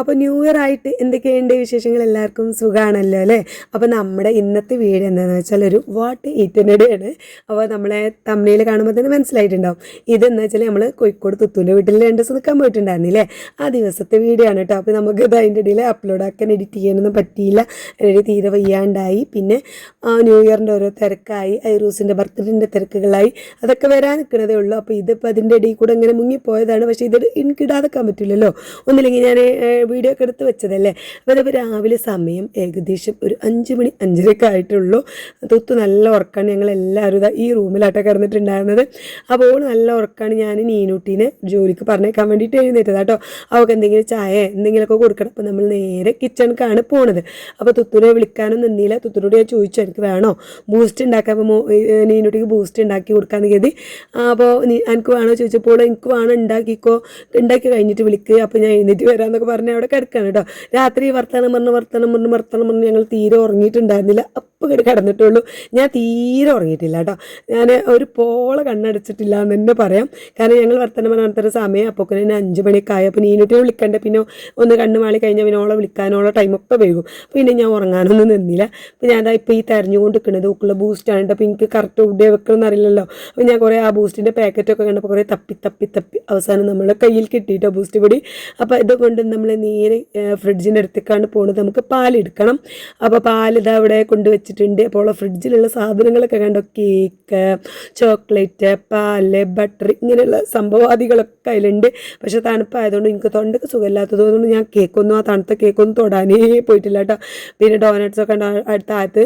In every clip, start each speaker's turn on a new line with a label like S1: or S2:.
S1: അപ്പോൾ new year ആയിട്ട് എന്തൊക്കെയുണ്ട് വിശേഷങ്ങൾ? എല്ലാവർക്കും സുഖമാണല്ലോ അല്ലേ? അപ്പോൾ നമ്മുടെ ഇന്നത്തെ വീഡിയോ എന്താണെന്ന് വെച്ചാൽ ഒരു വാട്ട് ഈറ്റനടിയാണ് അപ്പോൾ നമ്മളെ തമിഴിൽ കാണുമ്പോൾ തന്നെ മനസ്സിലായിട്ടുണ്ടാവും. ഇതെന്ന് വെച്ചാൽ നമ്മൾ കോഴിക്കോട് തുത്തൂന്റെ വീട്ടിൽ രണ്ട് ദിവസം നിൽക്കാൻ പോയിട്ടുണ്ടായിരുന്നില്ലേ ആ ദിവസത്തെ വീഡിയോ ആണ് കേട്ടോ അപ്പോൾ നമുക്ക് ഇത് അതിന്റെ ഇടയിൽ അപ്ലോഡ് ആക്കാൻ എഡിറ്റ് ചെയ്യാനൊന്നും പറ്റിയില്ല. അതിന്റെ തീരെ വയ്യാണ്ടായി. പിന്നെ ന്യൂ ഇയറിന്റെ ഓരോ തിരക്കായി. ഐറൂസിന്റെ ബർത്ത്ഡേന്റെ തിരക്കുകളായി. അതൊക്കെ വരാൻ നിൽക്കണതേ ഉള്ളൂ. അപ്പോൾ ഇതിപ്പോൾ അതിന്റെ ഇടയിൽ കൂടെ ഇങ്ങനെ മുങ്ങിപ്പോയതാണ്. പക്ഷേ ഇത് എനിക്കിടാതെക്കാൻ പറ്റില്ലല്ലോ. ഒന്നില്ലെങ്കിൽ ഞാൻ വീഡിയോ ഒക്കെ എടുത്ത് വെച്ചതല്ലേ? അപ്പോൾ അതിപ്പോൾ രാവിലെ സമയം ഏകദേശം ഒരു അഞ്ച് മണി അഞ്ചരയൊക്കെ ആയിട്ടുള്ളൂ. തൊത്ത് നല്ല ഉറക്കാണ് ഞങ്ങൾ എല്ലാവരും ഈ റൂമിലാട്ടോ കിടന്നിട്ടുണ്ടായിരുന്നത്. അപ്പോൾ നല്ല ഉറക്കാണ് ഞാൻ നീനൂട്ടീനെ ജോലിക്ക് പറഞ്ഞേക്കാൻ വേണ്ടിയിട്ട് എഴുന്നേറ്റത് കേട്ടോ. അവൾക്ക് എന്തെങ്കിലും ചായ എന്തെങ്കിലുമൊക്കെ കൊടുക്കണം. അപ്പോൾ നമ്മൾ നേരെ കിച്ചണിക്കാണ് പോണത്. അപ്പോൾ തുത്തുനെ വിളിക്കാനും നിന്നില്ല. തുത്തുനോട് ഞാൻ ചോദിച്ചു എനിക്ക് വേണോ ബൂസ്റ്റ് ഉണ്ടാക്കാൻ? അപ്പോൾ നീനൂട്ടിക്ക് ബൂസ്റ്റ് ഉണ്ടാക്കി കൊടുക്കാന്ന് കരുതി. അപ്പോൾ എനിക്ക് വേണോ? ചോദിച്ചപ്പോൾ എനിക്ക് വേണം ഉണ്ടാക്കിക്കോ. ഉണ്ടാക്കി കഴിഞ്ഞിട്ട് വിളിക്കുക അപ്പോൾ ഞാൻ എഴുന്നേറ്റ് വരാമെന്നൊക്കെ പറഞ്ഞ് അവിടെ കിടക്കാണ് കേട്ടോ രാത്രി വർത്തമാനം പറഞ്ഞ് വർത്തമാനം പറഞ്ഞ് വർത്തമാനം പറഞ്ഞ് ഞങ്ങൾ തീരെ ഉറങ്ങിയിട്ടുണ്ടായിരുന്നില്ല. അപ്പം ഇങ്ങോട്ട് കിടന്നിട്ടുള്ളൂ. ഞാൻ തീരെ ഉറങ്ങിയിട്ടില്ല കേട്ടോ ഞാൻ ഒരു പോള കണ്ണടച്ചിട്ടില്ല എന്ന് തന്നെ പറയാം. കാരണം ഞങ്ങൾ വർത്തമാനം പറഞ്ഞ നടത്തുന്ന സമയം അപ്പോൾ തന്നെ അഞ്ച് മണിയൊക്കെ ആയി അപ്പോൾ നീനിട്ട് വിളിക്കണ്ട. പിന്നെ ഒന്ന് കണ്ണ് മാളി കഴിഞ്ഞാൽ പിന്നെ ഓളെ വിളിക്കാനുള്ള ടൈമൊക്കെ വൈകും. പിന്നെ ഞാൻ ഉറങ്ങാനൊന്നും നിന്നില്ല. അപ്പോൾ ഞാൻ അതാ ഇപ്പോൾ ഈ തെരഞ്ഞുകൊണ്ട് നിൽക്കുന്നത് ഉക്കുള്ള ബൂസ്റ്റാണ് അപ്പോൾ എനിക്ക് കറക്റ്റ് ഇവിടെ വെക്കണമെന്ന് അറിയില്ലല്ലോ. അപ്പോൾ ഞാൻ കുറേ ആ ബൂസ്റ്റിന്റെ പാക്കറ്റൊക്കെ കണ്ടപ്പോൾ കുറേ തപ്പി തപ്പി തപ്പി അവസാനം നമ്മളെ കയ്യിൽ കിട്ടിയിട്ടോ ബൂസ്റ്റ് പൊടി. അപ്പോൾ ഇതുകൊണ്ട് നമ്മൾ നേരെ ഫ്രിഡ്ജിന്റെ അടുത്തേക്കാണ് പോകുന്നത് നമുക്ക് പാലെടുക്കണം അപ്പോൾ പാൽ ഇതാ അവിടെ കൊണ്ടുവച്ചിട്ടുണ്ട് അപ്പോൾ ഫ്രിഡ്ജിലുള്ള സാധനങ്ങളൊക്കെ കണ്ടോ? കേക്ക് ചോക്ലേറ്റ് പാൽ ബട്ടർ ഇങ്ങനെയുള്ള സംഭവാദികളൊക്കെ അതിലുണ്ട്. പക്ഷെ തണുപ്പായതുകൊണ്ട് എനിക്ക് തൊണ്ടൊക്കെ സുഖമില്ലാത്തത് കൊണ്ട് ഞാൻ കേക്കൊന്നും ആ തണുത്ത കേക്കൊന്നും തൊടാനേ പോയിട്ടില്ല കേട്ടോ. പിന്നെ ഉണ്ട് അടുത്ത അകത്ത്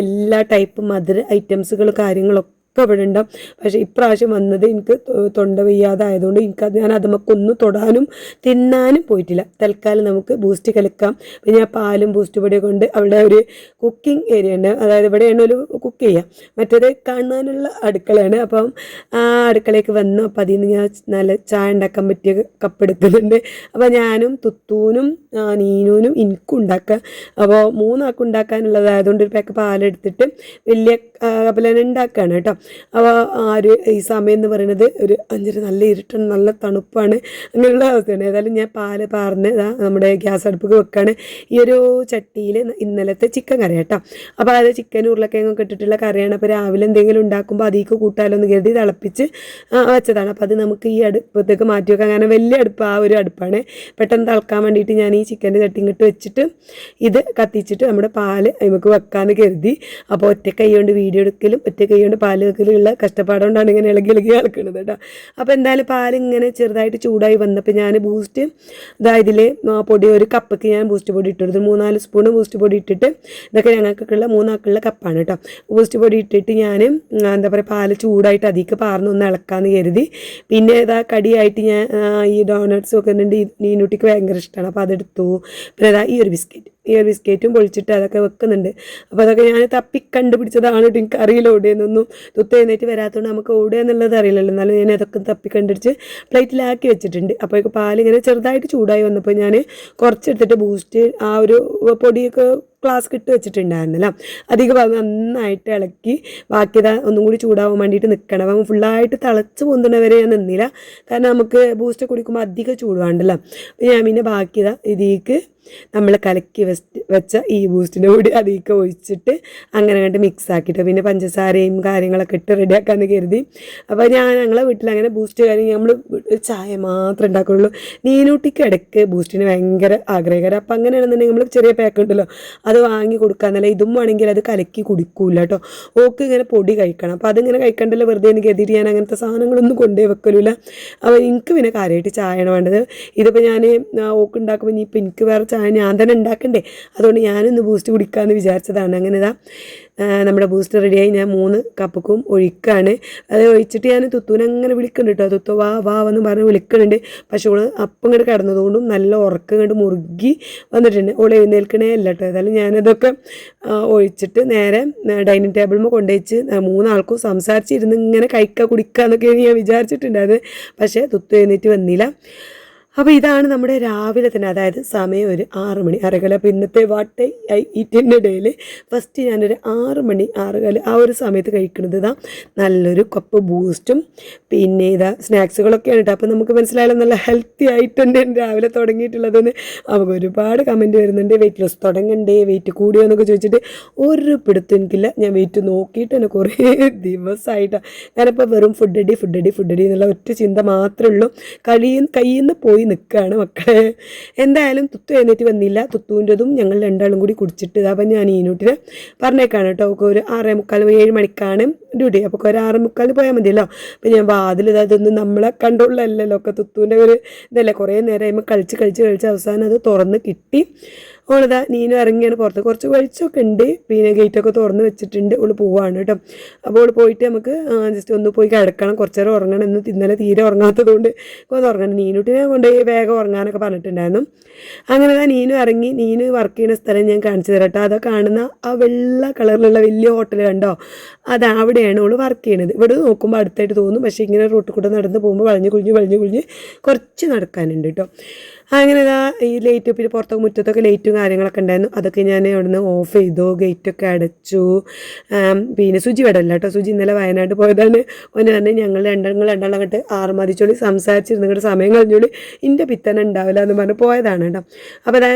S1: എല്ലാ ടൈപ്പ് മധുര ഐറ്റംസുകൾ കാര്യങ്ങളൊക്കെ ഒക്കെ ഇവിടെ ഉണ്ടാവും പക്ഷേ ഇപ്രാവശ്യം വന്നത് എനിക്ക് തൊണ്ട വയ്യാതെ ആയതുകൊണ്ട് എനിക്ക് ഞാൻ അതുമൊക്കൊന്നും തൊടാനും തിന്നാനും പോയിട്ടില്ല. തൽക്കാലം നമുക്ക് ബൂസ്റ്റ് കലക്കാം. പിന്നെ ആ പാലും ബൂസ്റ്റ് പൊടിയും കൊണ്ട് അവിടെ ഒരു കുക്കിംഗ് ഏരിയ ഉണ്ട്. അതായത് ഇവിടെയാണ് ഒരു കുക്ക് ചെയ്യാം. മറ്റേത് കാണാനുള്ള അടുക്കളയാണ്. അപ്പം ആ അടുക്കളയ്ക്ക് വന്നു. അപ്പം അതിൽ നിന്ന് ഞാൻ നല്ല ചായ ഉണ്ടാക്കാൻ പറ്റിയ കപ്പ് എടുക്കുന്നുണ്ട്. അപ്പോൾ ഞാനും തുത്തൂനും നീനൂനും എനിക്കും ഉണ്ടാക്കുക അപ്പോൾ മൂന്നാൾക്കും ഉണ്ടാക്കാനുള്ളതായതുകൊണ്ട് ഒരു പാക്ക് പാലെടുത്തിട്ട് വലിയ കപ്പലന ഉണ്ടാക്കുകയാണ് കേട്ടോ. അപ്പോൾ ആ ഒരു ഈ സമയം എന്ന് പറയുന്നത് ഒരു അഞ്ചര നല്ല ഇരുട്ടാണ് നല്ല തണുപ്പാണ് അങ്ങനെയുള്ള അവസ്ഥയാണ്. ഏതായാലും ഞാൻ പാൽ പാർന്ന് നമ്മുടെ ഗ്യാസ് അടുപ്പ് വെക്കാണ്. ഈ ഒരു ചട്ടിയിൽ ഇന്നലത്തെ ചിക്കൻ കറി കേട്ടോ. അപ്പോൾ അത് ചിക്കൻ ഉരുളക്കിഴങ്ങൊക്കെ ഇട്ടിട്ടുള്ള കറിയാണ്. അപ്പോൾ രാവിലെ എന്തെങ്കിലും ഉണ്ടാക്കുമ്പോൾ അതിലേക്ക് കൂട്ടാലോ എന്ന് കരുതി തിളപ്പിച്ച് വെച്ചതാണ്. അപ്പോൾ അത് നമുക്ക് ഈ അടുപ്പത്തേക്ക് മാറ്റി വെക്കാം. കാരണം വലിയ അടുപ്പ് ആ ഒരു അടുപ്പാണ്. പെട്ടെന്ന് തിളക്കാൻ വേണ്ടിയിട്ട് ഞാൻ ഈ ചിക്കന്റെ ചട്ടി ഇങ്ങോട്ട് വെച്ചിട്ട് ഇത് കത്തിച്ചിട്ട് നമ്മുടെ പാൽ നമുക്ക് വെക്കാമെന്ന് കരുതി. അപ്പോൾ ഒറ്റ കൈ കൊണ്ട് വീഡിയോ എടുക്കലും ഒറ്റ കൈ കൊണ്ട് പാൽ വെക്കലുള്ള കഷ്ടപ്പാടുകൊണ്ടാണ് ഇങ്ങനെ ഇളകി ഇളകി കിടക്കുന്നത് കേട്ടോ. അപ്പോൾ എന്തായാലും പാലിങ്ങനെ ചെറുതായിട്ട് ചൂടായി വന്നപ്പോൾ ഞാൻ ബൂസ്റ്റ് ഇതാ ഇതിൽ പൊടി ഒരു കപ്പൊക്കെ ഞാൻ ബൂസ്റ്റ് പൊടി ഇട്ടെടുത്തു മൂന്നാൽ സ്പൂൺ ബൂസ്റ്റ് പൊടി ഇട്ടിട്ട് ഇതൊക്കെ ഞങ്ങൾക്കൊക്കെയുള്ള മൂന്നാൾക്കുള്ള കപ്പാണ് കേട്ടോ. ബൂസ്റ്റ് പൊടി ഇട്ടിട്ട് ഞാൻ എന്താ പറയുക പാൽ ചൂടായിട്ട് അധികം പാർന്ന് ഒന്ന് ഇളക്കാമെന്ന് കരുതി. പിന്നെ ഇതാ കടിയായിട്ട് ഞാൻ ഈ ഡോണട്ട്സും ഒക്കെ ഉണ്ട് നീനുട്ടിക്ക് ഭയങ്കര ഇഷ്ടമാണ് അപ്പോൾ അതെടുത്തു. പിന്നെ ഈ ഒരു ബിസ്ക്കറ്റ്. ഒരു ബിസ്ക്കറ്റും പൊളിച്ചിട്ട് അതൊക്കെ വെക്കുന്നുണ്ട്. അപ്പോൾ അതൊക്കെ ഞാൻ തപ്പി കണ്ടുപിടിച്ചതാണ് കേട്ടോ എനിക്ക് അറിയില്ല ഓടിയെന്നൊന്നും തുത്ത് എഴുന്നേറ്റ് വരാത്തതുകൊണ്ട് നമുക്ക് ഓടുക എന്നുള്ളത് അറിയില്ലല്ലോ. എന്നാലും ഞാൻ അതൊക്കെ തപ്പി കണ്ടുപിടിച്ച് പ്ലേറ്റിലാക്കി വെച്ചിട്ടുണ്ട്. അപ്പോൾ പാലിങ്ങനെ ചെറുതായിട്ട് ചൂടായി വന്നപ്പോൾ ഞാൻ കുറച്ചെടുത്തിട്ട് ബൂസ്റ്റ് ആ ഒരു പൊടിയൊക്കെ ക്ലാസ് കിട്ട് വെച്ചിട്ടുണ്ടായിരുന്നല്ലോ. അധികം ഭാഗം നന്നായിട്ട് ഇളക്കി ബാക്കി ഒന്നും കൂടി ചൂടാവാൻ വേണ്ടിയിട്ട് നിൽക്കണം അപ്പം ഫുള്ളായിട്ട് തിളച്ച് പൊന്തുന്നവരെ ഞാൻ നിന്നില്ല. കാരണം നമുക്ക് ബൂസ്റ്റ് കുടിക്കുമ്പോൾ അധികം ചൂടുവാണ്ടല്ലോ അപ്പം ഞാൻ പിന്നെ ബാക്കി ഇതാ ഇതിലേക്ക് നമ്മൾ കലക്കി വെച്ച് ഈ ബൂസ്റ്റിന്റെ കൂടി അതിലേക്ക് ഒഴിച്ചിട്ട് അങ്ങനെ കണ്ട് മിക്സ് ആക്കിയിട്ട് പിന്നെ പഞ്ചസാരയും കാര്യങ്ങളൊക്കെ ഇട്ട് റെഡിയാക്കാമെന്ന് കരുതി. അപ്പോൾ ഞാൻ ഞങ്ങളെ വീട്ടിൽ അങ്ങനെ ബൂസ്റ്റ് കാര്യം നമ്മൾ ചായ മാത്രമേ ഉണ്ടാക്കുള്ളൂ. നീനൂട്ടിക്ക് ഇടയ്ക്ക് ബൂസ്റ്റിന് ഭയങ്കര ആഗ്രഹകരം. അപ്പം അങ്ങനെയാണെന്നുണ്ടെങ്കിൽ നമ്മൾ ചെറിയ പാക്ക് ഉണ്ടല്ലോ അത് വാങ്ങി കൊടുക്കാന്നല്ല ഇതും വേണമെങ്കിൽ അത് കലക്കി കുടിക്കൂല കേട്ടോ. ഓക്ക് ഇങ്ങനെ പൊടി കഴിക്കണം. അപ്പോൾ അതിങ്ങനെ കഴിക്കണ്ടല്ലോ വെറുതെ എനിക്ക് എതിരി ഞാൻ അങ്ങനത്തെ സാധനങ്ങളൊന്നും കൊണ്ടേ വെക്കലില്ല. അപ്പോൾ എനിക്ക് പിന്നെ കാര്യമായിട്ട് ചായയാണ് വേണ്ടത്. ഇതിപ്പോൾ ഞാൻ ഓക്ക് ഉണ്ടാക്കുമ്പോൾ ഇനിയിപ്പോൾ എനിക്ക് വേറെ ചായ ഞാൻ ഉണ്ടാക്കണ്ടേ? അതുകൊണ്ട് ഞാനൊന്ന് ബൂസ്റ്റ് കുടിക്കാമെന്ന് വിചാരിച്ചതാണ്. അങ്ങനെ ഇതാ നമ്മുടെ ബൂസ്റ്റ് റെഡിയായി ഞാൻ മൂന്ന് കപ്പക്കും ഒഴിക്കാണ്. അത് ഒഴിച്ചിട്ട് ഞാൻ തുത്തൂനെ അങ്ങനെ വിളിക്കുന്നുണ്ട് കേട്ടോ തുത്തു വാ വാ എന്ന് പറഞ്ഞ് വിളിക്കുന്നുണ്ട്. പക്ഷേ ഓൾ അപ്പം ഇങ്ങോട്ട് കിടന്നതുകൊണ്ടും നല്ല ഉറക്കം കണ്ട് മുറുകി വന്നിട്ടുണ്ട്. ഓൾ എഴുന്നേൽക്കണേ അല്ല കേട്ടോ ഏതായാലും ഞാനതൊക്കെ ഒഴിച്ചിട്ട് നേരെ ഡൈനിങ് ടേബിളിൽ കൊണ്ടുവച്ച് മൂന്നാൾക്കും സംസാരിച്ചിരുന്ന് ഇങ്ങനെ കഴിക്കുക കുടിക്കുക എന്നൊക്കെയാണ് ഞാൻ വിചാരിച്ചിട്ടുണ്ടായത് പക്ഷേ തുത്തു എഴുന്നേറ്റ് വന്നില്ല. അപ്പോൾ ഇതാണ് നമ്മുടെ രാവിലെ തന്നെ അതായത് സമയം ഒരു ആറ് മണി ആറേകാല അപ്പോൾ ഇന്നത്തെ വാട്ട് ഈറ്റിന്റെ ഇടയിൽ ഫസ്റ്റ് ഞാനൊരു ആറ് മണി ആറുകാല ആ ഒരു സമയത്ത് കഴിക്കുന്നത് ഇതാ നല്ലൊരു കപ്പ് ബൂസ്റ്റും പിന്നെ ഇതാ സ്നാക്സുകളൊക്കെയാണ് കേട്ടോ. അപ്പോൾ നമുക്ക് മനസ്സിലായാലും നല്ല ഹെൽത്തി ആയിട്ട് തന്നെ രാവിലെ തുടങ്ങിയിട്ടുള്ളതെന്ന്. നമുക്ക് ഒരുപാട് കമന്റ് വരുന്നുണ്ട്. വെയിറ്റ് ലോസ് തുടങ്ങണ്ടേ വെയിറ്റ് കൂടിയോ എന്നൊക്കെ ചോദിച്ചിട്ട് ഒരു പിടുത്തം എനിക്കില്ല. ഞാൻ വെയിറ്റ് നോക്കിയിട്ട് തന്നെ കുറേ ദിവസമായിട്ടാണ് ഞാനിപ്പോൾ വെറും ഫുഡ് അടി ഫുഡ് അടി ഫുഡ് അടി എന്നുള്ള ഒറ്റ ചിന്ത മാത്രമേ ഉള്ളൂ. കഴിയും കയ്യിൽ നിന്ന് പോയി നിൽക്കുകയാണ് മക്കളെ. എന്തായാലും തുത്തു എഴുന്നേറ്റ് വന്നില്ല. തുത്തുവിന്റെതും ഞങ്ങൾ രണ്ടാളും കൂടി കുടിച്ചിട്ട് അപ്പം ഞാൻ ഈനൂട്ടിനെ പറഞ്ഞേക്കാണ് കേട്ടോ. ഒക്കെ ഒരു ആറേ മുക്കാൽ ഏഴ് മണിക്കാണ് ഡ്യൂട്ടി. അപ്പോൾ ഒരു ആറ് മുക്കാൽ പോയാൽ മതിയല്ലോ. അപ്പം ഞാൻ വാതിൽ ഇതൊന്നും നമ്മളെ കണ്ടുള്ളല്ലോ ഒക്കെ തുത്തുവിന്റെ ഒരു ഇതല്ലേ. കുറേ നേരം കളിച്ച് കളിച്ച് കളിച്ച് അവസാനം അത് തുറന്ന് കിട്ടി. ഓളിതാ നീനും ഇറങ്ങിയാണ് പുറത്ത്. കുറച്ച് വെളിച്ചമൊക്കെ ഉണ്ട്. പിന്നെ ഗേറ്റൊക്കെ തുറന്ന് വെച്ചിട്ടുണ്ട്. ഓൾ പോവാണ് കേട്ടോ. അപ്പോൾ ഓൾ പോയിട്ട് നമുക്ക് ജസ്റ്റ് ഒന്ന് പോയി കിടക്കണം. കുറച്ച് നേരം ഉറങ്ങണം. എന്ന് ഇന്നലെ തീരെ ഉറങ്ങാത്തത് കൊണ്ട് ഒന്ന് ഉറങ്ങണം. നീനുട്ടിനെ കൊണ്ട് വേഗം ഉറങ്ങാനൊക്കെ പറഞ്ഞിട്ടുണ്ടായിരുന്നു. അങ്ങനെ തന്നെ നീനും ഇറങ്ങി. നീന് വർക്ക് ചെയ്യുന്ന സ്ഥലം ഞാൻ കാണിച്ചു തരാം കേട്ടോ. അതൊക്കെ കാണുന്ന ആ വെള്ള കളറിലുള്ള വലിയ ഹോട്ടൽ കണ്ടോ? അത് അവിടെയാണ് ഓൾ വർക്ക് ചെയ്യണത്. ഇവിടെ നോക്കുമ്പോൾ അടുത്തായിട്ട് തോന്നും. പക്ഷേ ഇങ്ങനെ റോട്ടിൽ കൂടെ നടന്ന് പോകുമ്പോൾ വളഞ്ഞു കുഴിഞ്ഞ് വളഞ്ഞു കുഴിഞ്ഞ് കുറച്ച് നടക്കാനുണ്ട് കേട്ടോ. അങ്ങനെ ഇതാ ഈ ലൈറ്റ് പിന്നെ പുറത്തൊക്കെ മുറ്റത്തൊക്കെ ലൈറ്റും കാര്യങ്ങളൊക്കെ ഉണ്ടായിരുന്നു. അതൊക്കെ ഞാൻ അവിടുന്ന് ഓഫ് ചെയ്തു. ഗേറ്റൊക്കെ അടച്ചു. പിന്നെ സുജി വിടല്ല കേട്ടോ. സുജി ഇന്നലെ വയനാട് പോയതാണ്. ഒന്ന് പറഞ്ഞ് ഞങ്ങൾ രണ്ടെണ്ണം രണ്ടെണ്ണം അങ്ങോട്ട് ആറുമതിച്ചോളി സംസാരിച്ചിരുന്നിട്ട് സമയം കഴിഞ്ഞോളി ഇന്റെ പിത്തന ഉണ്ടാവില്ല എന്ന് പറഞ്ഞ് പോയതാണ് കേട്ടോ. അപ്പോൾ അതാ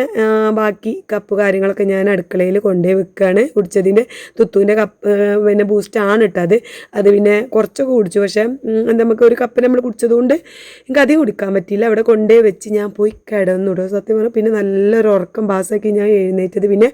S1: ബാക്കി കപ്പ് കാര്യങ്ങളൊക്കെ ഞാൻ അടുക്കളയിൽ കൊണ്ടുപോയി വെക്കുകയാണ് കുടിച്ചതിന്റെ തുത്തുവിന്റെ കപ്പ് പിന്നെ ബൂസ്റ്റാണ് ഇട്ടത് അത്. പിന്നെ കുറച്ചൊക്കെ കുടിച്ചു. പക്ഷേ നമുക്ക് ഒരു കപ്പ് നമ്മൾ കുടിച്ചതുകൊണ്ട് എനിക്ക് അധികം കുടിക്കാൻ പറ്റിയില്ല. അവിടെ കൊണ്ടുപോയി വെച്ച് ഞാൻ പോയി കിടന്നുടോ? സത്യം പറഞ്ഞാൽ പിന്നെ നല്ലൊരു ഉറക്കം പാസ്സാക്കി ഞാൻ എഴുന്നേറ്റത് പിന്നെ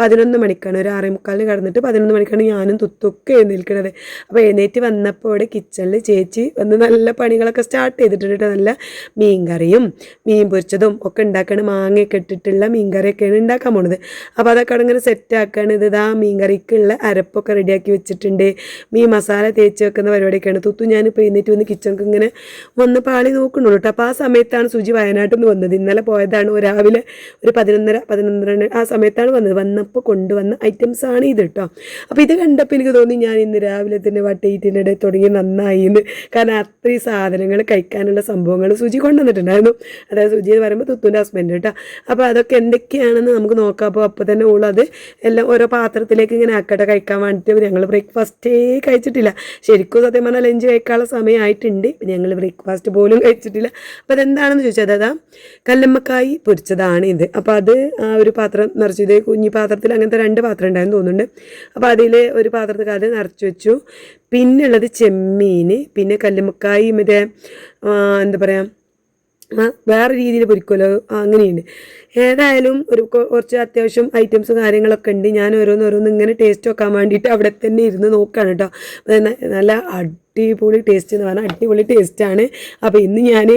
S1: പതിനൊന്ന് മണിക്കാണ്. ഒരു ആറേ മുക്കാലിന് കിടന്നിട്ട് പതിനൊന്ന് മണിക്കാണ് ഞാനും തുത്തൊക്കെ എഴുന്നേൽക്കണത്. അപ്പോൾ എഴുന്നേറ്റ് വന്നപ്പോൾ ഇവിടെ കിച്ചണിൽ ചേച്ചി വന്ന് നല്ല പണികളൊക്കെ സ്റ്റാർട്ട് ചെയ്തിട്ടുണ്ട് നല്ല മീൻ കറിയും മീൻ പൊരിച്ചതും ഒക്കെ ഉണ്ടാക്കുകയാണ് മാങ്ങയൊക്കെ ഇട്ടിട്ടുള്ള മീൻ കറിയൊക്കെയാണ് ഉണ്ടാക്കാൻ പോണത്. അപ്പോൾ അതൊക്കെ അങ്ങനെ സെറ്റ് ഇത് ഇതാ മീൻ കറിക്കുള്ള അരപ്പൊക്കെ റെഡിയാക്കി വെച്ചിട്ടുണ്ട്. മീൻ മസാല തേച്ച് വെക്കുന്ന പരിപാടിയൊക്കെയാണ്. തുത്തു ഞാനിപ്പോൾ എഴുന്നേറ്റ് വന്ന് കിച്ചണിക്ക് ഇങ്ങനെ വന്ന് പാളി നോക്കണുള്ളൂ കേട്ടോ അപ്പോൾ ആ സമയത്താണ് സുജി വയനാട്ടിൽ നിന്ന് വന്നത്. ഇന്നലെ പോയതാണ്. രാവിലെ ഒരു പതിനൊന്നര പതിനൊന്നര ആ സമയത്താണ് വന്നത്. വന്നപ്പോൾ കൊണ്ടുവന്ന ഐറ്റംസ് ആണ് ഇത് കേട്ടോ അപ്പോൾ ഇത് കണ്ടപ്പോൾ എനിക്ക് തോന്നി ഞാൻ ഇന്ന് രാവിലെ തന്നെ വട്ടയിറ്റിനിടെ തുടങ്ങി നന്നായി എന്ന്. കാരണം അത്രയും സാധനങ്ങൾ കഴിക്കാനുള്ള സംഭവങ്ങൾ സുജി കൊണ്ടുവന്നിട്ടുണ്ടായിരുന്നു. അതായത് സുജി എന്ന് പറയുമ്പോൾ തുത്തുന്റെ ഹസ്ബൻഡ് കേട്ടോ അപ്പോൾ അതൊക്കെ എന്തൊക്കെയാണെന്ന് നമുക്ക് നോക്കാം. അപ്പോൾ അപ്പോൾ തന്നെ ഉള്ളത് എല്ലാം ഓരോ പാത്രത്തിലേക്ക് ഇങ്ങനെ ആക്കട്ടെ കഴിക്കാൻ വേണ്ടിയിട്ട് ഞങ്ങൾ ബ്രേക്ക്ഫാസ്റ്റേ കഴിച്ചിട്ടില്ല. ശരിക്കും സത്യം പറഞ്ഞാൽ ലഞ്ച് കഴിക്കാനുള്ള സമയമായിട്ടുണ്ട്. ഞങ്ങൾ ബ്രേക്ക്ഫാസ്റ്റ് പോലും കഴിച്ചിട്ടില്ല. അപ്പോൾ അതെന്താണെന്ന് ചോദിച്ചാൽ അതാ കല്ലമ്മക്കായി പൊരിച്ചതാണ് ഇത്. അപ്പോൾ അത് ആ ഒരു പാത്രം നിറച്ചു ഇത് കുഞ്ഞി പാത്രത്തിൽ അങ്ങനത്തെ രണ്ട് പാത്രം ഉണ്ടായെന്ന് തോന്നുന്നുണ്ട്. അപ്പോൾ അതിൽ ഒരു പാത്രത്തിൽ അത് നിറച്ചു വെച്ചു. പിന്നെ ഉള്ളത് ചെമ്മീൻ പിന്നെ കല്ലുമ്മക്കായി മറ്റേ എന്താ പറയുക വേറെ രീതിയിൽ പൊരിക്കുമല്ലോ അങ്ങനെയുണ്ട്. ഏതായാലും ഒരു കുറച്ച് അത്യാവശ്യം ഐറ്റംസും കാര്യങ്ങളൊക്കെ ഉണ്ട്. ഞാൻ ഓരോന്ന് ഓരോന്ന് ഇങ്ങനെ ടേസ്റ്റ് വെക്കാൻ വേണ്ടിയിട്ട് അവിടെ തന്നെ ഇരുന്ന് നോക്കുകയാണ് കേട്ടോ. നല്ല അടിപൊളി ടേസ്റ്റ് എന്ന് പറഞ്ഞാൽ അടിപൊളി ടേസ്റ്റാണ് അപ്പോൾ ഇന്ന് ഞാൻ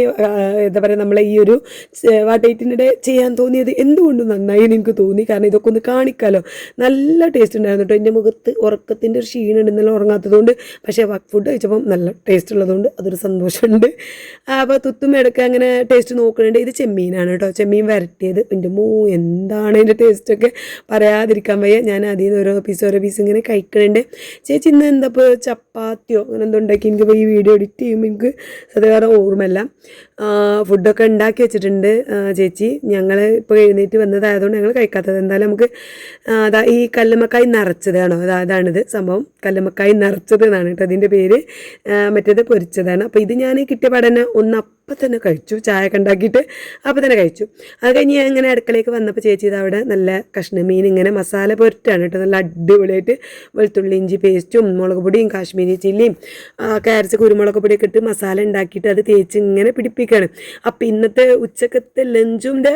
S1: എന്താ പറയുക നമ്മളെ ഈ ഒരു വാട്ടേറ്റിനിടെ ചെയ്യാൻ തോന്നിയത് എന്തുകൊണ്ടും നന്നായി എനിക്ക് തോന്നി. കാരണം ഇതൊക്കെ ഒന്ന് കാണിക്കാമല്ലോ നല്ല ടേസ്റ്റ് ഉണ്ടായിരുന്നു കേട്ടോ എന്റെ മുഖത്ത് ഉറക്കത്തിന്റെ ഒരു ക്ഷീണം ഇന്നലെ ഉറങ്ങാത്തതുകൊണ്ട് പക്ഷേ ഫുഡ് കഴിച്ചപ്പം നല്ല ടേസ്റ്റ് ഉള്ളതുകൊണ്ട് അതൊരു സന്തോഷമുണ്ട്. അപ്പോൾ തുത്തും ഇടയ്ക്ക് അങ്ങനെ ടേസ്റ്റ് നോക്കുന്നുണ്ട് ഇത് ചെമ്മീനാണ് കേട്ടോ ചെമ്മീൻ വരട്ടിയത്. എന്റെ മൂ എന്താണ് അതിന്റെ ടേസ്റ്റൊക്കെ പറയാതിരിക്കാൻ വയ്യ. ഞാൻ അതിൽ നിന്ന് ഓരോ പീസ് ഓരോ പീസ് ഇങ്ങനെ കഴിക്കുന്നുണ്ട് ചേച്ചി ഇന്ന് എന്താ ഇപ്പോൾ ചപ്പാത്തിയോ? അങ്ങനെ എന്തോ ഉണ്ടാക്കി എനിക്ക് ഈ വീഡിയോ എഡിറ്റ് ചെയ്യുമ്പോൾ എനിക്ക് സത്യകാരം ഓർമ്മയില്ല. ഫുഡൊക്കെ ഉണ്ടാക്കി വെച്ചിട്ടുണ്ട് ചേച്ചി. ഞങ്ങൾ ഇപ്പോൾ എഴുന്നേറ്റ് വന്നതായതുകൊണ്ട് ഞങ്ങൾ കഴിക്കാത്തത്. എന്തായാലും നമുക്ക് അതാ ഈ കല്ലുമക്കായി നിറച്ചതാണോ അതാ അതാണിത് സംഭവം. കല്ലുമക്കായി നിറച്ചത് എന്നാണ് കേട്ടോ അതിന്റെ പേര്. മറ്റേത് പൊരിച്ചതാണ്. അപ്പോൾ ഇത് ഞാൻ കിട്ടിയ പഠനം ഒന്ന് അപ്പം തന്നെ കഴിച്ചു. ചായ ഒക്കെ ഉണ്ടാക്കിയിട്ട് അപ്പം തന്നെ കഴിച്ചു. അത് കഴിഞ്ഞ് ഞാൻ ഇങ്ങനെ അടുക്കളയ്ക്ക് വന്നപ്പോൾ ചേച്ചി ഇത് അവിടെ നല്ല കഷ്ണ മീൻ ഇങ്ങനെ മസാല പൊരിട്ടാണ് കേട്ടോ. നല്ല അടിപൊളിയായിട്ട് വെളുത്തുള്ളി ഇഞ്ചി പേസ്റ്റും മുളക് പൊടിയും കാശ്മീരി ചില്ലിയും കാരറ്റ് കുരുമുളക് പൊടിയൊക്കെ ഇട്ട് മസാല ഉണ്ടാക്കിയിട്ട് അത് തേച്ച് ഇങ്ങനെ പിടിപ്പിക്കുകയാണ് അപ്പം ഇന്നത്തെ ഉച്ചക്കത്തെ ലഞ്ചിന്റെ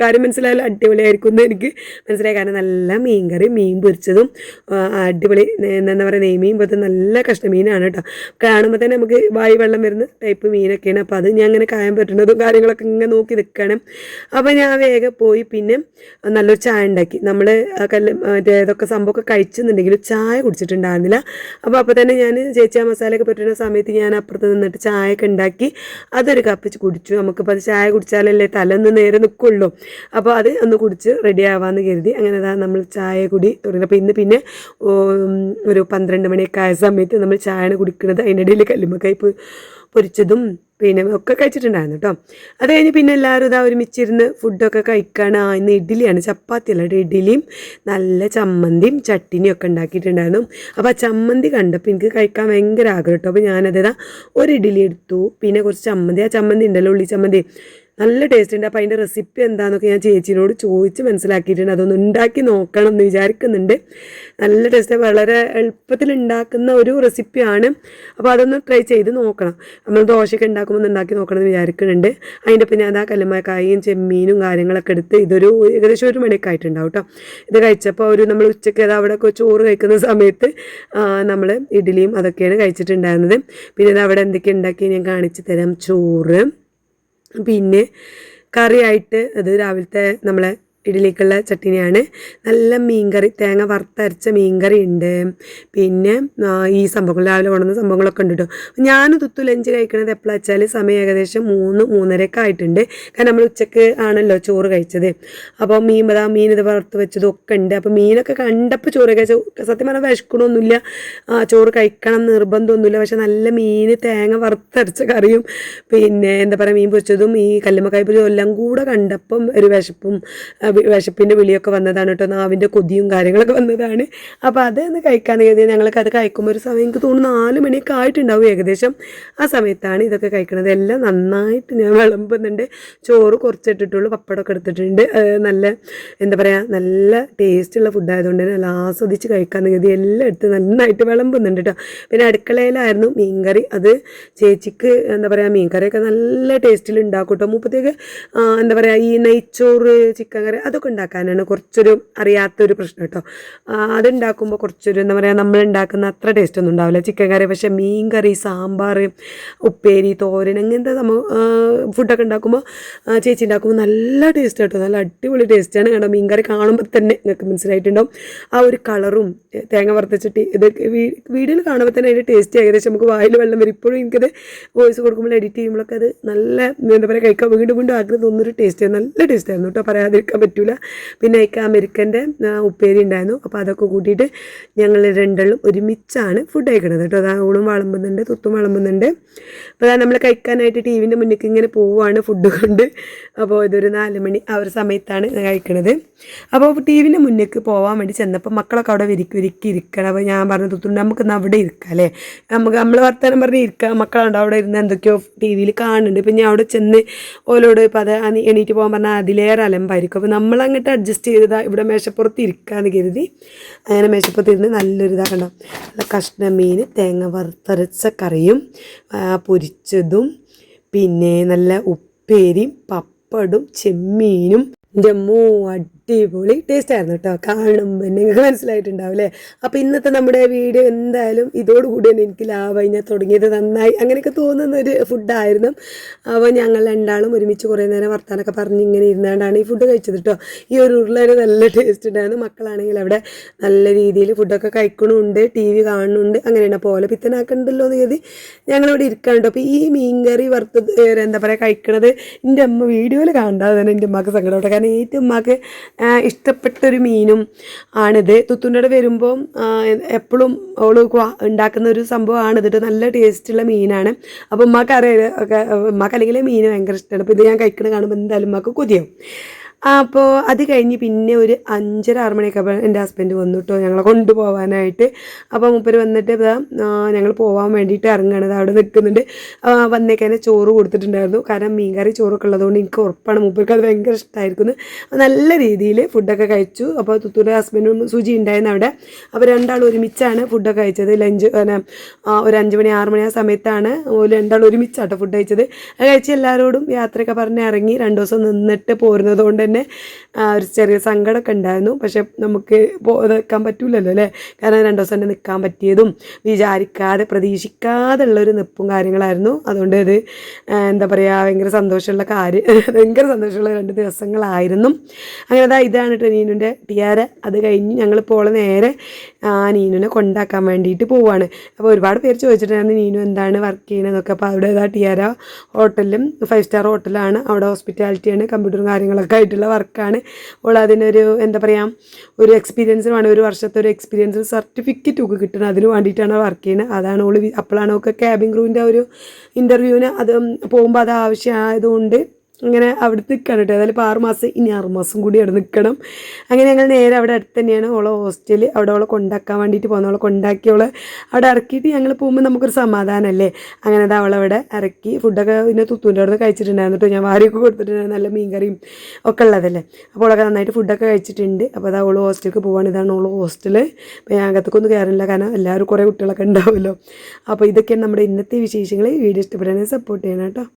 S1: കാര്യം മനസ്സിലായാലും അടിപൊളിയായിരിക്കും എന്ന് എനിക്ക് മനസ്സിലായി. കാരണം നല്ല മീൻ കറി മീൻ പൊരിച്ചതും അടിപൊളി എന്താ പറയുക നെയ്മീൻ പോലത്തെ നല്ല കഷ്ണമീനാണ് കേട്ടോ കാണുമ്പോൾ തന്നെ നമുക്ക് വായി വെള്ളം വരുന്ന ടൈപ്പ് മീനൊക്കെയാണ്. അപ്പോൾ അത് ഞാൻ അങ്ങനെ കായം പറ്റുന്നതും കാര്യങ്ങളൊക്കെ ഇങ്ങനെ നോക്കി നിൽക്കുകയാണ് അപ്പോൾ ഞാൻ വേഗം പോയി പിന്നെ നല്ലൊരു ചായ ഉണ്ടാക്കി. നമ്മൾ കല്ല് മറ്റേ ഇതൊക്കെ സംഭവമൊക്കെ കഴിച്ചെന്നുണ്ടെങ്കിൽ ചായ കുടിച്ചിട്ടുണ്ടായിരുന്നില്ല. അപ്പോൾ അപ്പോൾ തന്നെ ഞാൻ ചേച്ചി ആ മസാലയൊക്കെ പറ്റുന്ന സമയത്ത് ഞാൻ അപ്പുറത്ത് നിന്നിട്ട് ചായയൊക്കെ ഉണ്ടാക്കി അതൊരു കപ്പ് കുടിച്ചു. നമുക്കിപ്പോൾ അത് ചായ കുടിച്ചാലല്ലേ തലൊന്ന് നേരെ നിൽക്കുള്ളൂ അപ്പോൾ അത് ഒന്ന് കുടിച്ച് റെഡി ആവാമെന്ന് കരുതി. അങ്ങനെ അതാ നമ്മൾ ചായ കുടി തുടങ്ങി. അപ്പോൾ ഇന്ന് പിന്നെ ഒരു പന്ത്രണ്ട് മണിയൊക്കെ ആയ സമയത്ത് നമ്മൾ ചായ കുടിക്കുന്നത് അതിന്റെ ഇടയിൽ കല്ലുമ്മക്കായി പൊരിച്ചതും പിന്നെ ഒക്കെ കഴിച്ചിട്ടുണ്ടായിരുന്നു കേട്ടോ. അത് കഴിഞ്ഞ് പിന്നെ എല്ലാവരും ഇതാ ഒരുമിച്ചിരുന്ന് ഫുഡൊക്കെ കഴിക്കണ. ഇന്ന് ഇഡ്ഡലിയാണ്. ചപ്പാത്തി അല്ലാണ്ട് ഇഡ്ഡലിയും നല്ല ചമ്മന്തിയും ചട്ടിനിയും ഒക്കെ ഉണ്ടാക്കിയിട്ടുണ്ടായിരുന്നു. അപ്പോൾ ആ ചമ്മന്തി കണ്ടപ്പോൾ എനിക്ക് കഴിക്കാൻ ഭയങ്കര ആഗ്രഹം കേട്ടോ. അപ്പോൾ ഞാനതേതാ ഒരു ഇഡ്ഡലി എടുത്തു. പിന്നെ കുറച്ച് ചമ്മന്തി. ആ ചമ്മന്തി ഉണ്ടല്ലോ ഉള്ളി ചമ്മന്തി. നല്ല ടേസ്റ്റ് ഉണ്ട്. അപ്പോൾ അതിന്റെ റെസിപ്പി എന്താണെന്നൊക്കെ ഞാൻ ചേച്ചിനോട് ചോദിച്ച് മനസ്സിലാക്കിയിട്ടുണ്ട്. അതൊന്ന് ഉണ്ടാക്കി നോക്കണം എന്ന് വിചാരിക്കുന്നുണ്ട്. നല്ല ടേസ്റ്റ് വളരെ എളുപ്പത്തിൽ ഉണ്ടാക്കുന്ന ഒരു റെസിപ്പിയാണ് അപ്പോൾ അതൊന്ന് ട്രൈ ചെയ്ത് നോക്കണം. നമ്മൾ ദോശയൊക്കെ ഉണ്ടാക്കുമ്പോൾ ഒന്ന് ഉണ്ടാക്കി നോക്കണം എന്ന് വിചാരിക്കുന്നുണ്ട്. അതിന്റെ പിന്നെ അതാ കല്ലുമ്മക്കായും ചെമ്മീനും കാര്യങ്ങളൊക്കെ എടുത്ത് ഇതൊരു ഏകദേശം ഒരു മണിയൊക്കെ ആയിട്ടുണ്ടാവും കേട്ടോ ഇത് കഴിച്ചപ്പോൾ ഒരു നമ്മൾ ഉച്ചയ്ക്ക് അത് അവിടെ ചോറ് കഴിക്കുന്ന സമയത്ത് നമ്മൾ ഇഡ്ഡലിയും അതൊക്കെയാണ് കഴിച്ചിട്ടുണ്ടായിരുന്നത്. പിന്നെ ഇത് അവിടെ എന്തൊക്കെ ഉണ്ടാക്കി ഞാൻ കാണിച്ചു തരാം. ചോറ്. പിന്നെ കറിയായിട്ട് അത് രാവിലത്തെ നമ്മളെ ഇഡ്ഡലിക്കുള്ള ചട്ടിനിയാണ്. നല്ല മീൻകറി തേങ്ങ വറുത്തരച്ച മീൻകറി ഉണ്ട്. പിന്നെ ഈ സംഭവങ്ങൾ രാവിലെ കൊണ്ടുവന്ന സംഭവങ്ങളൊക്കെ ഉണ്ട് കേട്ടോ ഞാൻ തുത്തു ലഞ്ച് കഴിക്കണത് എപ്പോഴാ വെച്ചാൽ സമയം ഏകദേശം മൂന്ന് മൂന്നരയൊക്കെ ആയിട്ടുണ്ട്. കാരണം നമ്മൾ ഉച്ചയ്ക്ക് ആണല്ലോ ചോറ് കഴിച്ചത്. അപ്പോൾ മീൻ ബദാം മീൻ ഇത് വറുത്ത് വെച്ചതും ഒക്കെ ഉണ്ട്. അപ്പോൾ മീനൊക്കെ കണ്ടപ്പോൾ ചോറ് കഴിച്ച സത്യം പറഞ്ഞാൽ വിശക്കണമൊന്നുമില്ല ചോറ് കഴിക്കണം നിർബന്ധമൊന്നുമില്ല. പക്ഷെ നല്ല മീൻ തേങ്ങ വറുത്തരച്ച കറിയും പിന്നെ എന്താ പറയുക മീൻ പൊരിച്ചതും ഈ കല്ലുമ്മക്കായ്പൊരി എല്ലാം കൂടെ കണ്ടപ്പം ഒരു വിശപ്പും വിശപ്പിന്റെ വിളിയൊക്കെ വന്നതാണ് കേട്ടോ. നാവിന്റെ കൊതിയും കാര്യങ്ങളൊക്കെ വന്നതാണ്. അപ്പോൾ അത് ഒന്ന് കഴിക്കാൻ കരുതി ഞങ്ങൾക്ക് അത് കഴിക്കുമ്പോൾ ഒരു സമയം എനിക്ക് തോന്നുന്നു നാല് മണിയൊക്കെ ആയിട്ടുണ്ടാവും ഏകദേശം. ആ സമയത്താണ് ഇതൊക്കെ കഴിക്കുന്നത്. എല്ലാം നന്നായിട്ട് ഞാൻ വിളമ്പുന്നുണ്ട്. ചോറ് കുറച്ചിട്ടിട്ടുള്ളൂ പപ്പടമൊക്കെ എടുത്തിട്ടുണ്ട്. നല്ല എന്താ പറയുക നല്ല ടേസ്റ്റുള്ള ഫുഡായതുകൊണ്ട് തന്നെ നല്ല ആസ്വദിച്ച് കഴിക്കാൻ കരുതി എല്ലാം എടുത്ത് നന്നായിട്ട് വിളമ്പുന്നുണ്ട് കേട്ടോ. പിന്നെ അടുക്കളയിലായിരുന്നു മീൻകറി. അത് ചേച്ചിക്ക് എന്താ പറയുക മീൻകറിയൊക്കെ നല്ല ടേസ്റ്റിൽ ഉണ്ടാക്കും കേട്ടോ. മുപ്പത്തേക്ക് എന്താ പറയുക ഈ നെയ്ച്ചോറ് ചിക്കൻ കറി അതൊക്കെ ഉണ്ടാക്കാനാണ് കുറച്ചൊരു അറിയാത്തൊരു പ്രശ്നം കേട്ടോ. അതുണ്ടാക്കുമ്പോൾ കുറച്ചൊരു എന്താ പറയുക നമ്മൾ ഉണ്ടാക്കുന്ന അത്ര ടേസ്റ്റ് ഒന്നും ഉണ്ടാവില്ല. ചിക്കൻ കറി പക്ഷേ മീൻ കറി സാമ്പാർ ഉപ്പേരി തോരൻ അങ്ങനത്തെ സംഭവം ഫുഡൊക്കെ ഉണ്ടാക്കുമ്പോൾ ചേച്ചി ഉണ്ടാക്കുമ്പോൾ നല്ല ടേസ്റ്റ് കേട്ടോ. നല്ല അടിപൊളി ടേസ്റ്റാണ് കേട്ടോ. മീൻ കറി കാണുമ്പോൾ തന്നെ നിങ്ങൾക്ക് മനസ്സിലായിട്ടുണ്ടാവും. ആ ഒരു കളറും തേങ്ങ വറുത്തിച്ചിട്ട് ഇത് വീഡിയോയിൽ കാണുമ്പോൾ തന്നെ അതിന്റെ ടേസ്റ്റ് ഏകദേശം നമുക്ക് വായിൽ വെള്ളം വരും. ഇപ്പോഴും എനിക്കത് വോയിസ് കൊടുക്കുമ്പോൾ എഡിറ്റ് ചെയ്യുമ്പോഴൊക്കെ അത് നല്ല എന്താ പറയുക കഴിക്കാൻ വീണ്ടും വീണ്ടും ആഗ്രഹം തോന്നുന്നൊരു ടേസ്റ്റ് നല്ല ടേസ്റ്റ് ആയിരുന്നു കേട്ടോ. പറയാതിരിക്കാൻ പറ്റൂല. പിന്നെ അതിക്ക് അമേരിക്കന്റെ ഉപ്പേരി ഉണ്ടായിരുന്നു അപ്പോൾ അതൊക്കെ കൂട്ടിയിട്ട് ഞങ്ങൾ രണ്ടെണ്ണം ഒരുമിച്ചാണ് ഫുഡ് കഴിക്കണത് കേട്ടോ. അതാ ഊണും വളമ്പുന്നുണ്ട് തുത്തും വളമ്പുന്നുണ്ട്. അപ്പോൾ അതാ നമ്മൾ കഴിക്കാനായിട്ട് ടി വിന്റെ മുന്നിൽ ഇങ്ങനെ പോവുകയാണ് ഫുഡ് കൊണ്ട്. അപ്പോൾ ഇതൊരു നാല് മണി ആ ഒരു സമയത്താണ് കഴിക്കണത്. അപ്പോൾ ടി വിന്റെ മുന്നിലേക്ക് പോകാൻ വേണ്ടി ചെന്നപ്പോൾ മക്കളൊക്കെ അവിടെ വിരിക്കി വിരിക്കി ഇരിക്കണം. അപ്പോൾ ഞാൻ പറഞ്ഞു തുത്തുണ്ട് നമുക്ക് ഇന്ന് അവിടെ ഇരിക്കാം അല്ലേ? നമുക്ക് നമ്മൾ വർത്തമാനം പറഞ്ഞ് ഇരിക്കാം. മക്കളുണ്ട് അവിടെ ഇരുന്ന് എന്തൊക്കെയോ ടി വിയിൽ കാണുന്നുണ്ട്. ഇപ്പം ഞാൻ അവിടെ ചെന്ന് ഓലോട് ഇപ്പോൾ അത് എണീറ്റ് പോകാൻ പറഞ്ഞാൽ അതിലേറെ അലമ്പായിരിക്കും. അപ്പോൾ നമ്മൾ അങ്ങോട്ട് അഡ്ജസ്റ്റ് ചെയ്തതാ ഇവിടെ മേശപ്പുറത്ത് ഇരിക്കാന്ന് കരുതി. അങ്ങനെ മേശപ്പുറത്ത് ഇരുന്ന് നല്ലൊരു കണ്ടോ. നല്ല കഷ്ണ മീൻ തേങ്ങ വറുത്തരച്ച കറിയും പൊരിച്ചതും പിന്നെ നല്ല ഉപ്പേരിയും പപ്പടും ചെമ്മീനും. എന്റെ മോ അടിപൊളി ടേസ്റ്റ് ആയിരുന്നു കേട്ടോ കാണുമ്പോൾ നിങ്ങൾക്ക് മനസ്സിലായിട്ടുണ്ടാവും അല്ലേ അപ്പോൾ ഇന്നത്തെ നമ്മുടെ വീഡിയോ എന്തായാലും ഇതോടുകൂടി തന്നെ എനിക്ക് ലാഭം ഞാൻ തുടങ്ങിയത് നന്നായി. അങ്ങനെയൊക്കെ തോന്നുന്ന ഒരു ഫുഡായിരുന്നു അപ്പോൾ ഞങ്ങൾ രണ്ടാളും ഒരുമിച്ച് കുറേ നേരം വർത്താനൊക്കെ പറഞ്ഞ് ഇങ്ങനെ ഇരുന്നാണ്ടാണ് ഈ ഫുഡ് കഴിച്ചത് കേട്ടോ ഈ ഒരു ഉരുളൊരു നല്ല ടേസ്റ്റ് ഉണ്ടായിരുന്നു മക്കളാണെങ്കിൽ അവിടെ നല്ല രീതിയിൽ ഫുഡൊക്കെ കഴിക്കണമുണ്ട് ടി വി കാണുന്നുണ്ട് അങ്ങനെയാണ്. പോലെ പിത്തനാക്കണ്ടല്ലോ എന്ന് കരുതി ഞങ്ങളിവിടെ ഇരിക്കാണ് കേട്ടോ അപ്പോൾ ഈ മീൻകറി വറുത്തത് ഏ, എന്താ പറയുക കഴിക്കണത് എന്റെ അമ്മ വീഡിയോയിൽ കാണാതെ തന്നെ എന്റെ അമ്മയ്ക്ക് സങ്കടം കാരണം ഏറ്റവും ഉമ്മക്ക് ഇഷ്ടപ്പെട്ടൊരു മീനും ആണിത്. തുത്തുന്റെ അവിടെ വരുമ്പോൾ എപ്പോഴും അവൾ ഉണ്ടാക്കുന്ന ഒരു സംഭവമാണ് ഇതിട്ട് നല്ല ടേസ്റ്റുള്ള മീനാണ്. അപ്പോൾ ഉമ്മാക്ക് അറിയാം ഉമ്മക്ക് അല്ലെങ്കിൽ മീൻ ഭയങ്കര ഇഷ്ടമാണ് അപ്പോൾ ഇത് ഞാൻ കഴിക്കണ കാണുമ്പോൾ എന്തായാലും ഉമ്മക്ക് കൊതിയാവും. അപ്പോൾ അത് കഴിഞ്ഞ് പിന്നെ ഒരു അഞ്ചര ആറ് മണിയൊക്കെ എന്റെ ഹസ്ബൻഡ് വന്നു കേട്ടോ ഞങ്ങളെ കൊണ്ടുപോകാനായിട്ട് അപ്പോൾ മുപ്പർ വന്നിട്ട് ഞങ്ങൾ പോകാൻ വേണ്ടിയിട്ട് ഇറങ്ങുകയാണ് അവിടെ നിൽക്കുന്നുണ്ട് വന്നേക്കാനെ ചോറ് കൊടുത്തിട്ടുണ്ടായിരുന്നു. കാരണം മീൻകറി ചോറൊക്കെ ഉള്ളതുകൊണ്ട് എനിക്ക് ഉറപ്പാണ് മുപ്പർക്ക് അത് ഭയങ്കര ഇഷ്ടമായിരിക്കുന്നു നല്ല രീതിയിൽ ഫുഡൊക്കെ കഴിച്ചു. അപ്പോൾ തുത്തൂരുടെ ഹസ്ബൻഡും സുജി ഉണ്ടായിരുന്നു അവിടെ. അപ്പോൾ രണ്ടാൾ ഒരുമിച്ചാണ് ഫുഡൊക്കെ കഴിച്ചത്. ലഞ്ച് ഒരു അഞ്ച് മണി ആറ് മണി ആ സമയത്താണ് രണ്ടാൾ ഒരുമിച്ചാട്ടോ ഫുഡ് കഴിച്ചത്. കഴിച്ച് എല്ലാവരോടും യാത്രയൊക്കെ പറഞ്ഞ് ഇറങ്ങി രണ്ട് ദിവസം നിന്നിട്ട് പോരുന്നത് കൊണ്ട് തന്നെ ഒരു ചെറിയ സങ്കടമൊക്കെ ഉണ്ടായിരുന്നു. പക്ഷെ നമുക്ക് നിൽക്കാൻ പറ്റൂലല്ലോ അല്ലേ? കാരണം രണ്ടു ദിവസം തന്നെ നിൽക്കാൻ പറ്റിയതും വിചാരിക്കാതെ പ്രതീക്ഷിക്കാതെ ഉള്ളൊരു നിപ്പും കാര്യങ്ങളായിരുന്നു. അതുകൊണ്ട് ഇത് എന്താ പറയുക ഭയങ്കര സന്തോഷമുള്ള കാര്യം ഭയങ്കര സന്തോഷമുള്ള രണ്ട് ദിവസങ്ങളായിരുന്നു. അങ്ങനെ അതാ ഇതാണ് കേട്ടോ നീനുന്റെ ടിയാര അത് കഴിഞ്ഞ് ഞങ്ങൾ പോളെ നേരെ ആ നീനുനെ കൊണ്ടാക്കാൻ വേണ്ടിയിട്ട് പോവുകയാണ് അപ്പോൾ ഒരുപാട് പേര് ചോദിച്ചിട്ടുണ്ടായിരുന്നു നീനു എന്താണ് വർക്ക് ചെയ്യണതെന്നൊക്കെ അപ്പോൾ അവിടെ ഇതാ ടിയാര ഹോട്ടലും ഫൈവ് സ്റ്റാർ ഹോട്ടലാണ് അവിടെ ഹോസ്പിറ്റാലിറ്റിയാണ് കമ്പ്യൂട്ടറും കാര്യങ്ങളൊക്കെ ആയിട്ടുള്ള വേണ്ടിയിട്ടുള്ള വർക്കാണ്. ഓൾ അതിനൊരു എന്താ പറയുക ഒരു എക്സ്പീരിയൻസ് വേണം ഒരു വർഷത്തെ ഒരു എക്സ്പീരിയൻസ് സർട്ടിഫിക്കറ്റ് ഒക്കെ കിട്ടണം അതിന് വേണ്ടിയിട്ടാണ് വർക്ക് ചെയ്യുന്നത്. അതാണ് ഓൾ അപ്പോഴാണ് ഒക്കെ ക്യാബിൻ ക്രൂവിന്റെ ഒരു ഇന്റർവ്യൂവിന് അത് പോകുമ്പോൾ അത് ആവശ്യമായതുകൊണ്ട് അങ്ങനെ അവിടെ നിൽക്കണം കേട്ടോ ഏതായാലും ഇപ്പോൾ ആറ് മാസം ഇനി ആറ് മാസം കൂടി അവിടെ നിൽക്കണം. അങ്ങനെ ഞങ്ങൾ നേരെ അവിടെ അടുത്ത് തന്നെയാണ് ഓളെ ഹോസ്റ്റൽ അവിടെ ഓളെ കൊണ്ടാക്കാൻ വേണ്ടിയിട്ട് പോകുന്ന ഓളെ കൊണ്ടാക്കിയോളെ അവിടെ ഇറക്കിയിട്ട് ഞങ്ങൾ പോകുമ്പോൾ നമുക്കൊരു സമാധാനമല്ലേ അങ്ങനെ അത് അവളവിടെ ഇറക്കി ഫുഡൊക്കെ പിന്നെ തുത്തൂന്റെ അവിടെ നിന്ന് കഴിച്ചിട്ടുണ്ടായിരുന്നു കേട്ടോ. ഞാൻ വാരിയൊക്കെ കൊടുത്തിട്ടുണ്ടായിരുന്നു നല്ല മീൻകറിയും ഒക്കെ ഉള്ളതല്ലേ? അപ്പോൾ അവളൊക്കെ നന്നായിട്ട് ഫുഡൊക്കെ കഴിച്ചിട്ടുണ്ട്. അപ്പോൾ അതാ അവൾ ഹോസ്റ്റലിലേക്ക് പോവാണ്. ഇതാണ് ഓൾ ഹോസ്റ്റൽ അപ്പോൾ ഞാൻ അകത്തേക്കൊന്നും കയറില്ല കാരണം എല്ലാവരും കുറേ കുട്ടികളൊക്കെ ഉണ്ടാവുമല്ലോ. അപ്പോൾ ഇതൊക്കെയാണ് നമ്മുടെ ഇന്നത്തെ വിശേഷങ്ങൾ വീഡിയോ ഇഷ്ടപ്പെടാനായി സപ്പോർട്ട് ചെയ്യണം കേട്ടോ.